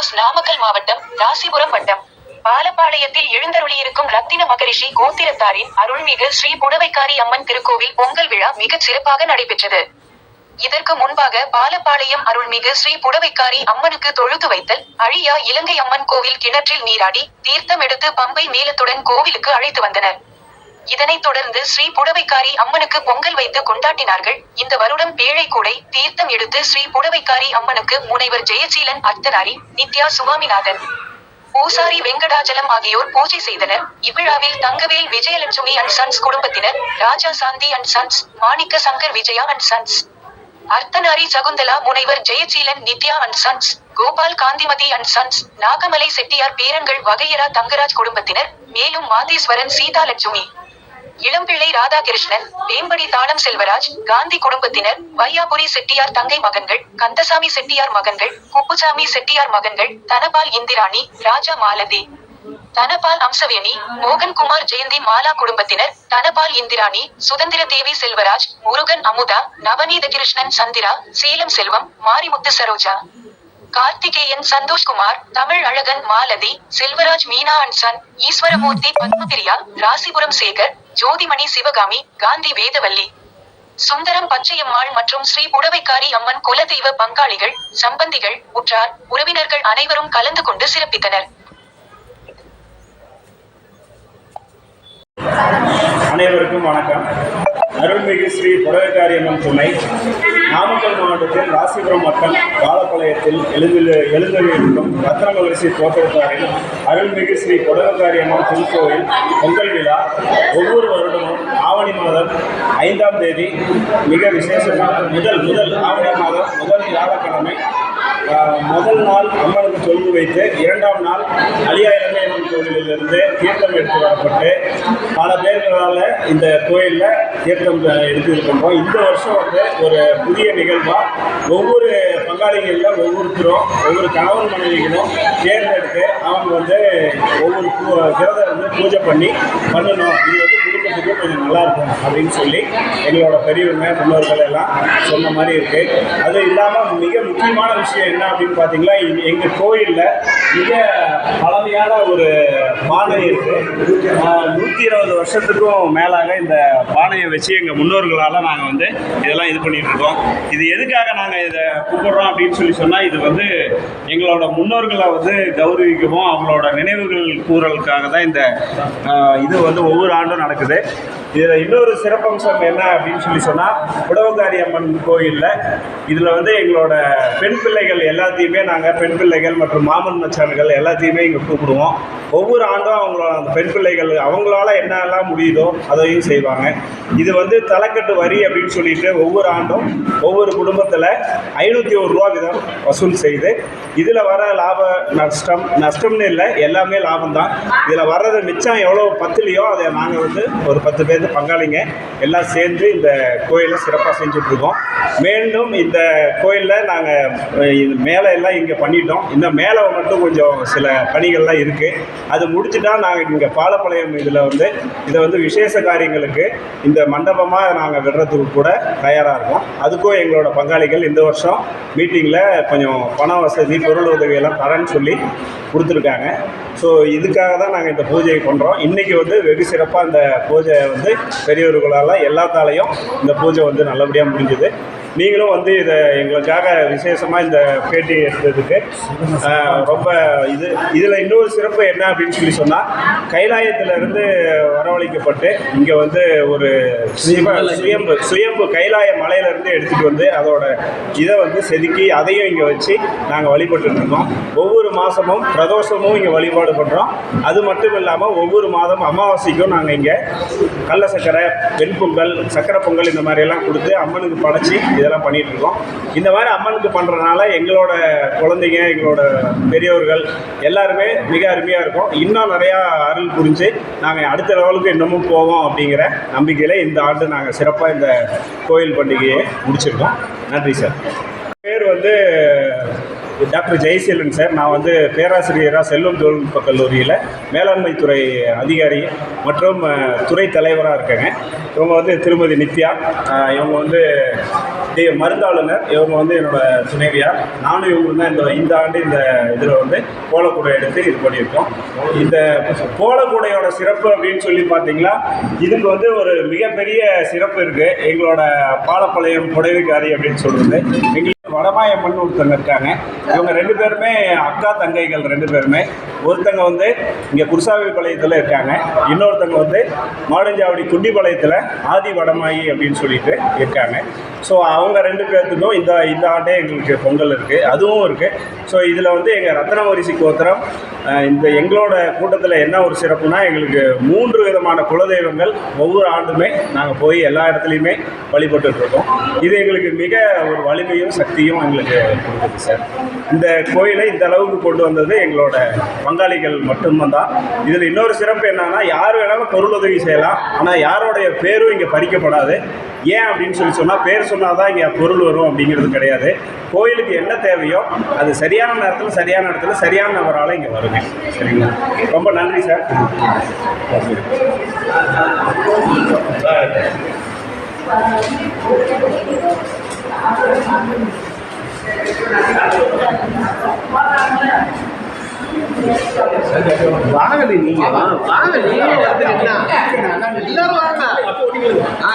News Namakkal மாவட்டம் ராசிபுரம் வட்டம். பாலப்பாளையத்தில் எழுந்தருளியிருக்கும் ரத்தின மகரிஷி கோத்திரத்தாரின் அருள்மிகு ஸ்ரீ புடவைக்காரி அம்மன் திருக்கோவில் பொங்கல் விழா மிகச் சிறப்பாக நடைபெற்றது. இதற்கு முன்பாக பாலப்பாளையம் அருள்மிகு ஸ்ரீ புடவைக்காரி அம்மனுக்கு தொழுது வைத்தல் அழியா இலங்கை அம்மன் கோவில் கிணற்றில் நீராடி தீர்த்தம் எடுத்து பம்பை மேலத்துடன் கோவிலுக்கு அழைத்து வந்தனர். இதனைத் தொடர்ந்து ஸ்ரீ புடவைக்காரி அம்மனுக்கு பொங்கல் வைத்து கொண்டாட்டினார்கள். இந்த வருடம் பேழை கூடை தீர்த்தம் எடுத்து ஸ்ரீ புடவைக்காரி அம்மனுக்கு முனைவர் ஜெயசீலன் அர்த்தனாரி நித்யா சுவாமிநாதன் பூசாரி வெங்கடாஜலம் ஆகியோர் பூஜை செய்தனர். இவ்விழாவில் தங்கவேல் விஜயலட்சுமி அண்ட் சன்ஸ் குடும்பத்தினர் Raja Shanti and sons Manikka Shankar Vijaya and sons Arthanari Shakuntala முனைவர் Jayaseelan Nithya and sons Gopal Gandhimathi and sons Nagamalai Chettiar பேரங்கள் வகையரா தங்கராஜ் குடும்பத்தினர் மேலும் மாதேஸ்வரன் சீதாலட்சுமி இளம்பிள்ளை ராதாகிருஷ்ணன் வேம்படி தாளம் செல்வராஜ் காந்தி குடும்பத்தினர் வையாபுரி செட்டியார் தங்கை மகன்கள் கந்தசாமி செட்டியார் மகன்கள் குப்புசாமி செட்டியார் மகன்கள் தனபால் இந்திராணி ராஜா மாலதி. தனபால் அம்சவேணி மோகன்குமார் ஜெயந்தி மாலா குடும்பத்தினர் Dhanapal Indrani Suthanthira Devi Selvaraj Murugan Amudha Navaneetha Krishnan Chandra Salem Selvam Marimuthu Saroja. Karthikeyan Santhoshkumar Tamil Azhagan Malathi Selvaraj Meena and son Eswaramoorthy Padmapriya Rasipuram Sekar Jothimani Sivakami Gandhi Vedavalli. Sundaram Pachaiyammal மற்றும் ஸ்ரீ புடவைக்காரி அம்மன் குலதெய்வ பங்காளிகள் சம்பந்திகள் உற்றார் உறவினர்கள் அனைவரும் கலந்து கொண்டு சிறப்பித்தனர். அனைவருக்கும் வணக்கம். அருள்மிகு ஸ்ரீ புடவைக்காரியம்மன் துணை நாமக்கல் மாவட்டத்தில் ராசிபுரம் வட்டம் பாலப்பாளையத்தில் எழுந்தில் எழுந்தருளியிருக்கும் ரத்னமகரிசி தோற்றத்தாரில் அருள்மிகு ஸ்ரீ புடவைக்காரியம்மன் திருக்கோவில் பொங்கல் விழா ஒவ்வொரு வருடமும் ஆவணி மாதம் ஐந்தாம் தேதி. மிக விசேஷமாக முதல் முதல் ஆவணி மாதம் முதல் வியாழக்கிழமை முதல் நாள் அம்மனுக்கு தொழுது வைத்து இரண்டாம் நாள் அலியா கோவிலிலிருந்து தீர்த்தம் எடுத்து வரப்பட்டு பல பேர்களால் இந்த கோயிலில் தீர்த்தம் எடுத்து இது இந்த வருஷம் வந்து ஒரு புதிய நிகழ்வாக ஒவ்வொரு பங்காளிகளில் ஒவ்வொருத்தரும் ஒவ்வொரு கணவன் மனைவிகளும் தேர்ந்தெடுத்து அவங்க வந்து ஒவ்வொரு பூ விரதம் வந்து பூஜை பண்ணி பண்ணணும். இது வந்து குடும்பத்துக்கு கொஞ்சம் நல்லா இருக்கும் அப்படின்னு சொல்லி எங்களோட பெரியவங்க முன்னோர்கள் எல்லாம் சொன்ன மாதிரி இருக்கு. அது இல்லாமல் மிக முக்கியமான விஷயம் என்ன அப்படின்னு பார்த்தீங்கன்னா இங்க- எங்க கோயிலில் மிக பழமையான ஒரு பானை இருக்கு. நூற்றி இருபது வருஷத்துக்கும் மேலாக இந்த பானையை வச்சு எங்கள் முன்னோர்களால் நாங்கள் வந்து இதெல்லாம் இது பண்ணிட்டு இருக்கோம். இது எதுக்காக நாங்கள் இதை கூப்பிடுறோம் அப்படின்னு சொல்லி சொன்னால் இது வந்து எங்களோட முன்னோர்களை வந்து கௌரவிக்கவும் அவங்களோட நினைவுகள் கூறலுக்காக தான் இந்த இது வந்து ஒவ்வொரு ஆண்டும் நடக்குது. இதில் இன்னொரு சிறப்பம்சம் என்ன அப்படின்னு சொல்லி சொன்னால் உடவங்காரி அம்மன் கோயிலில் இதில் வந்து எங்களோட பெண் பிள்ளைகள் எல்லாத்தையுமே நாங்கள் பெண் பிள்ளைகள் மற்றும் மாமன் மச்சான்கள் எல்லாத்தையுமே இங்கே கூப்பிடுவோம். ஒவ்வொரு ஆண்டும் அவங்களோட அந்த பெண் பிள்ளைகள் அவங்களால என்னெல்லாம் முடியுதோ அதையும் செய்வாங்க. இது வந்து தலைக்கட்டு வரி அப்படின்னு சொல்லிட்டு ஒவ்வொரு ஆண்டும் ஒவ்வொரு குடும்பத்தில் ஐநூற்றி ஒரு ரூபா வீதம் வசூல் செய்து இதில் வர லாப நஷ்டம் நஷ்டம்னு இல்லை எல்லாமே லாபம் தான் இதில் வர்றது மிச்சம் எவ்வளோ பத்துலையோ அதை நாங்கள் வந்து ஒரு பத்து பேர் பங்காளிங்க. எல்லாம் சேர்ந்து இந்த கோயிலை சிறப்பாக செஞ்சுட்ருக்கோம் மீண்டும் இந்த கோயிலில் நாங்கள் மேலே எல்லாம் இங்கே பண்ணிட்டோம். இந்த மேலே மட்டும் கொஞ்சம் சில பணிகள்லாம் இருக்குது அது முடிச்சுட்டா நாங்கள் இங்கே பாலப்பாளையம் இதில் வந்து இதை வந்து விசேஷ காரியங்களுக்கு இந்த மண்டபமாக நாங்கள் விடுறதுக்கு கூட தயாராக இருக்கோம். அதுக்கும் எங்களோட பங்காளிகள் இந்த வருஷம் மீட்டிங்கில் கொஞ்சம் பண வசதி பொருள் உதவியெல்லாம் தரேன்னு சொல்லி கொடுத்துருக்காங்க. ஸோ இதுக்காக தான் நாங்கள் இந்த பூஜையை பண்ணுறோம் இன்றைக்கி வந்து வெகு சிறப்பாக அந்த பூஜை வந்து பெரியவர்களால் எல்லாத்தாலையும் இந்த பூஜை வந்து நல்லபடியாக முடிஞ்சுது. நீங்களும் வந்து இதை எங்களுக்காக விசேஷமாக இந்த பேட்டி எடுத்ததுக்கு ரொம்ப இது இதில் இன்னொரு சிறப்பு என்ன அப்படின்னு சொல்லி சொன்னால் கைலாயத்திலிருந்து வரவழைக்கப்பட்டு இங்கே வந்து ஒரு சுயம்பு சுயம்பு கைலாய மலையிலேருந்து எடுத்துகிட்டு வந்து அதோட இதை வந்து செதுக்கி அதையும் இங்கே வச்சு நாங்கள் இருக்கோம் ஒவ்வொரு மாதமும் பிரதோஷமும் இங்கே வழிபாடு பண்ணுறோம் அது மட்டும் இல்லாமல் ஒவ்வொரு மாதம் அமாவாசைக்கும் நாங்கள் இங்கே கடல சக்கரை வெண் பொங்கல் சக்கரை பொங்கல் இந்த மாதிரி எல்லாம் கொடுத்து அம்மனுக்கு படைச்சி இதெல்லாம் பண்ணிட்டு இருக்கோம் இந்த மாதிரி அம்மனுக்கு பண்ணுறதுனால எங்களோட குழந்தைங்க எங்களோட பெரியவர்கள் எல்லாருமே மிக அருமையாக இருக்கும். இன்னும் நிறையா அருள் புரிஞ்சு நாங்கள் அடுத்த லெவலுக்கு இன்னமும் போவோம் அப்படிங்கிற நம்பிக்கையில் இந்த ஆண்டு நாங்கள் சிறப்பாக இந்த கோயில் பண்டிகையை முடிச்சிருக்கோம். நன்றி சார். பேர் வந்து டாக்டர் ஜெயசீலன் சார். நான் வந்து பேராசிரியராக செல்வம் தொழில்நுட்ப கல்லூரியில் மேலாண்மை துறை அதிகாரி மற்றும் துறை தலைவராக இருக்கேங்க. இவங்க வந்து திருமதி நித்யா. இவங்க வந்து மருந்தாளுநர். இவங்க வந்து என்னோட துணைவியார். நானும் இவங்க தான் இந்த இந்த ஆண்டு இந்த இதில் வந்து கோலக்கூடை எடுத்து இது பண்ணியிருக்கோம். இந்த கோலக்கூடையோட சிறப்பு அப்படின்னு சொல்லி பார்த்தீங்கன்னா இதுக்கு வந்து ஒரு மிகப்பெரிய சிறப்பு இருக்குது எங்களோட பாலப்பாளையம் புடவைக்காரி அப்படின்னு சொல்கிறது எங்களுக்கு வடமாயம்மன் ஒருத்தங்க இருக்காங்க. இவங்க ரெண்டு பேருமே அக்கா தங்கைகள் ரெண்டு பேருமே. ஒருத்தங்க வந்து இங்கே குருசாமிபாளையத்தில் இருக்காங்க. இன்னொருத்தங்க வந்து மாடஞ்சாவடி குண்டிபாளையத்தில் ஆதி வடமாயி அப்படின்னு சொல்லிட்டு இருக்காங்க. ஸோ அவங்க ரெண்டு பேர்த்துக்கும் இந்த இந்த ஆண்டே எங்களுக்கு பொங்கல் இருக்குது அதுவும் இருக்குது ஸோ இதில் வந்து எங்கள் ரத்னவரிசி கோத்திரம் இந்த எங்களோட கூட்டத்தில் என்ன ஒரு சிறப்புனா எங்களுக்கு மூன்று விதமான குலதெய்வங்கள் ஒவ்வொரு ஆண்டுமே நாங்கள் போய் எல்லா இடத்துலையுமே வழிபட்டுருக்கோம் இது எங்களுக்கு மிக ஒரு வலிமையும் சக்தியும் எங்களுக்கு கொடுக்குது சார். இந்த கோயிலை இந்த அளவுக்கு கொண்டு வந்தது எங்களோட பங்காளிகள் மட்டும்தான். தான் இதில் இன்னொரு சிறப்பு என்னன்னா யார் வேணாலும் பொருள் உதவி செய்யலாம். ஆனால் யாரோடைய பேரும் இங்கே பறிக்கப்படாது. ஏன் அப்படின்னு சொல்லி சொன்னால் பேர் சொன்னால் தான் இங்கே பொருள் வரும் அப்படிங்கிறது கிடையாது. கோயிலுக்கு என்ன தேவையோ அது சரியான நேரத்தில் சரியான இடத்துல சரியான நபரால் இங்கே வருங்க சரிங்களா? ரொம்ப நன்றி சார் வாங்கல நீங்க. வாங்க நீங்க வந்து நின்னா. எல்லாரும் வாங்க. ஆ.